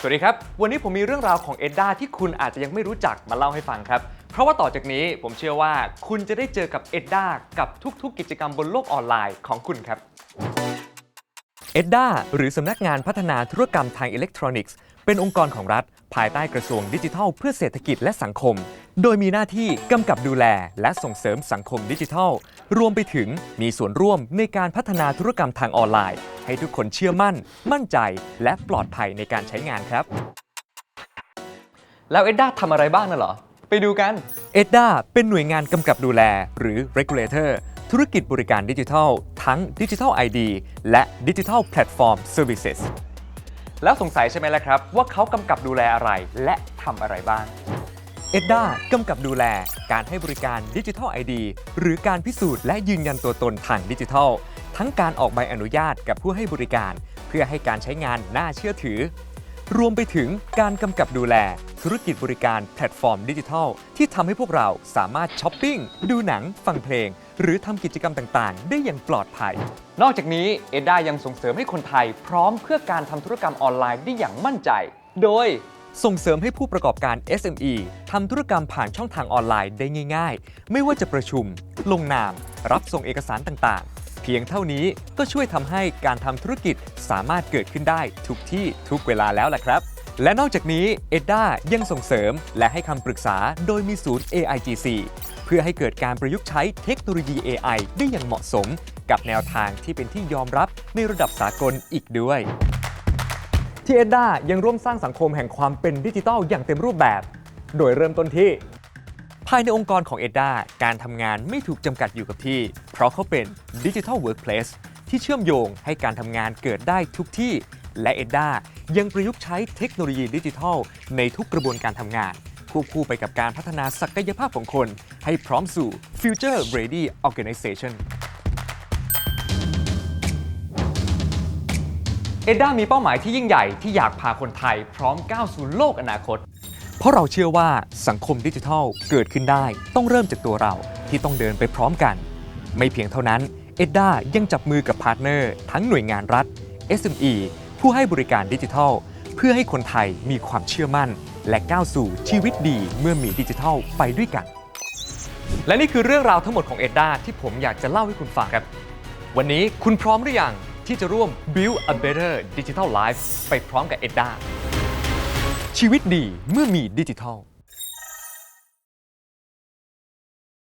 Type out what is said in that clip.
สวัสดีครับ วันนี้ผมมีเรื่องราวของเอ็ดด้าที่คุณอาจจะยังไม่รู้จักมาเล่าให้ฟังครับ เพราะว่าต่อจากนี้ผมเชื่อว่าคุณจะได้เจอกับเอ็ดด้ากับทุกๆ กิจกรรมบนโลกออนไลน์ของคุณครับเอ็ดด้าหรือสำนักงานพัฒนาธุรกรรมทางอิเล็กทรอนิกส์ เป็นองค์กรของรัฐ ภายใต้กระทรวงดิจิทัล เพื่อเศรษฐกิจและสังคม โดยมีหน้าที่กำกับดูแล และส่งเสริมสังคมดิจิทัล รวมไปถึงมีส่วนร่วมในการพัฒนาธุรกรรมทางออนไลน์ ให้ทุกคนเชื่อมั่น มั่นใจ และปลอดภัยในการใช้งานครับ แล้วเอ็ดด้าทำอะไรบ้างน่ะเหรอ ไปดูกัน เอ็ดด้าเป็นหน่วยงานกำกับดูแล หรือ regulator ธุรกิจบริการดิจิทัล ทั้งดิจิทัล ID และดิจิทัลแพลตฟอร์ม Services แล้วสงสัยใช่ไหมล่ะครับ ว่าเขากำกับดูแลอะไรและทำอะไรบ้าง เอ็ดด้ากำกับดูแลการให้บริการดิจิทัลไอดีหรือการพิสูจน์และยืนยันตัวตนทางดิจิทัล ทั้งการออกใบอนุญาตกับผู้ให้บริการ เพื่อให้การใช้งานน่าเชื่อถือ รวมไปถึงการกำกับดูแล ธุรกิจบริการแพลตฟอร์มดิจิทัล ที่ทำให้พวกเราสามารถช้อปปิ้ง ดูหนัง ฟังเพลง หรือทำกิจกรรมต่างๆ ได้อย่างปลอดภัย นอกจากนี้เอด้ายังส่งเสริมให้คนไทย พร้อมเพื่อการทำธุรกรรมออนไลน์ได้อย่างมั่นใจ โดยส่งเสริมให้ผู้ประกอบการ SME ทำธุรกรรมผ่านช่องทางออนไลน์ได้ง่าย ๆ ไม่ว่าจะประชุม ลงนาม รับส่งเอกสารต่างๆ พียงเท่านี้ก็ช่วยทำให้การทำธุรกิจสามารถเกิดขึ้นได้ทุกที่ทุกเวลาแล้วแหละครับ และนอกจากนี้เอ็ดด้ายังส่งเสริมและให้คำปรึกษาโดยมีศูนย์ AIGC เพื่อให้เกิดการประยุกต์ใช้เทคโนโลยี AI ได้อย่างเหมาะสม กับแนวทางที่เป็นที่ยอมรับในระดับสากลอีกด้วยที่เอ็ดด้ายังร่วมสร้างสังคมแห่งความเป็นดิจิทัลอย่างเต็มรูปแบบ โดยเริ่มต้นที่ ภายในองค์กรของเอ็ดด้าการทำงานไม่ถูกจำกัดอยู่กับที่ เพราะเขาเป็นดิจิทัลเวิร์กเพลสที่เชื่อมโยงให้การทำงานเกิดได้ทุกที่ และเอ็ดด้ายังประยุกต์ใช้เทคโนโลยีดิจิทัล ในทุกกระบวนการทำงาน ควบคู่ไปกับการพัฒนาศักยภาพของคน ให้พร้อมสู่ Future Ready Organization เอ็ดด้ามีเป้าหมายที่ยิ่งใหญ่ที่อยากพาคนไทยพร้อมก้าวสู่โลกอนาคต เพราะเราเชื่อว่าสังคมดิจิทัลเกิดขึ้นได้ต้องเริ่มจากตัวเราที่ต้องเดินไปพร้อมกัน ไม่เพียงเท่านั้นเอ็ดด้ายังจับมือกับพาร์ทเนอร์ทั้งหน่วยงานรัฐ SME ผู้ให้บริการดิจิทัล เพื่อให้คนไทยมีความเชื่อมั่น และก้าวสู่ชีวิตดีเมื่อมีดิจิทัลไปด้วยกัน และนี่คือเรื่องราวทั้งหมดของเอ็ดด้าที่ผมอยากจะเล่าให้คุณฟังครับ วันนี้คุณพร้อมหรือยังที่จะร่วม build a better digital life ไปพร้อมกับเอ็ดด้า ชีวิตดีเมื่อมีดิจิทัล